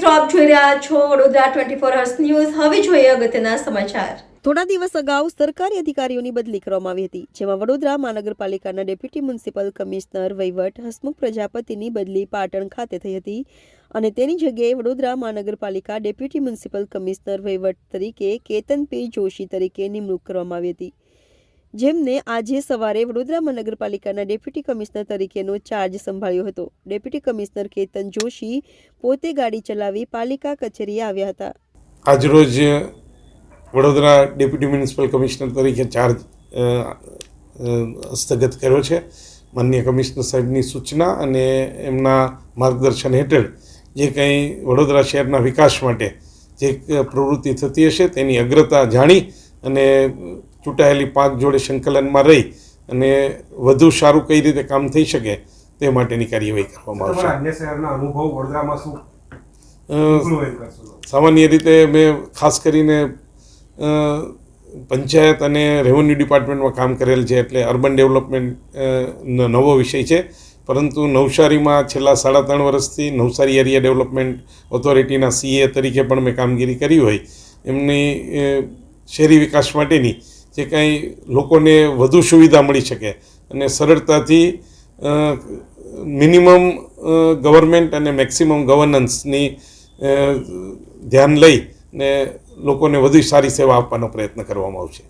મિત્રો જોઈ રહ્યા છો Vadodara twenty four hours news હવે જોઈએ અગત્યના સમાચાર. થોડા દિવસ અગાઉ સરકારી અધિકારીઓની બદલી કરવામાં આવી હતી, જેમાં વડોદરા મહાનગરપાલિકાના ડેપ્યુટી મ્યુનિસિપલ કમિશનર વહીવટ હસમુખ પ્રજાપતિની બદલી પાટણ ખાતે થઈ હતી અને તેની જગ્યાએ વડોદરા મહાનગરપાલિકા ડેપ્યુટી મ્યુનિસિપલ કમિશનર વહીવટ તરીકે કેતન પી જોશી તરીકે નિમણૂક કરવામાં આવી હતી. જેમને આજે સવારે વડોદરા મહાનગરપાલિકાના ડેપ્યુટી કમિશનર તરીકેનો ચાર્જ સંભાળ્યો હતો. ડેપ્યુટી કમિશનર કેતન જોશી પોતે ગાડી ચલાવી પાલિકા કચેરીએ આવ્યા હતા. આજરોજ વડોદરા ડેપ્યુટી મ્યુનિસિપલ કમિશનર તરીકે ચાર્જ હસ્તગત કર્યો છે. માનનીય કમિશનર સાહેબની સૂચના અને એમના માર્ગદર્શન હેઠળ જે કંઈ વડોદરા શહેરના વિકાસ માટે જે પ્રવૃત્તિ થતી હશે તેની અગ્રતા જાણી અને ચૂંટાયેલી પાંચ જોડે સંકલનમાં રહી અને વધુ સારું કઈ રીતે કામ થઈ શકે તે માટેની કાર્યવાહી કરવામાં આવશે. અન્ય શહેરના અનુભવ વડોદરામાં શું? સામાન્ય રીતે મેં ખાસ કરીને પંચાયત અને રેવન્યુ ડિપાર્ટમેન્ટમાં કામ કરેલ છે એટલે અર્બન ડેવલપમેન્ટ નવો વિષય છે. પરંતુ નવસારીમાં છેલ્લા સાડા ત્રણ વર્ષથી નવસારી એરિયા ડેવલપમેન્ટ ઓથોરિટીના સીએ તરીકે પણ મેં કામગીરી કરી હોય. એમની શહેરી વિકાસ માટેની જે કાંઈ લોકોને વધુ સુવિધા મળી શકે અને સરળતાથી મિનિમમ ગવર્મેન્ટ અને મેક્સિમમ ગવર્નન્સની ધ્યાન લઈ ને લોકોને વધુ સારી સેવા આપવાનો પ્રયત્ન કરવામાં આવશે.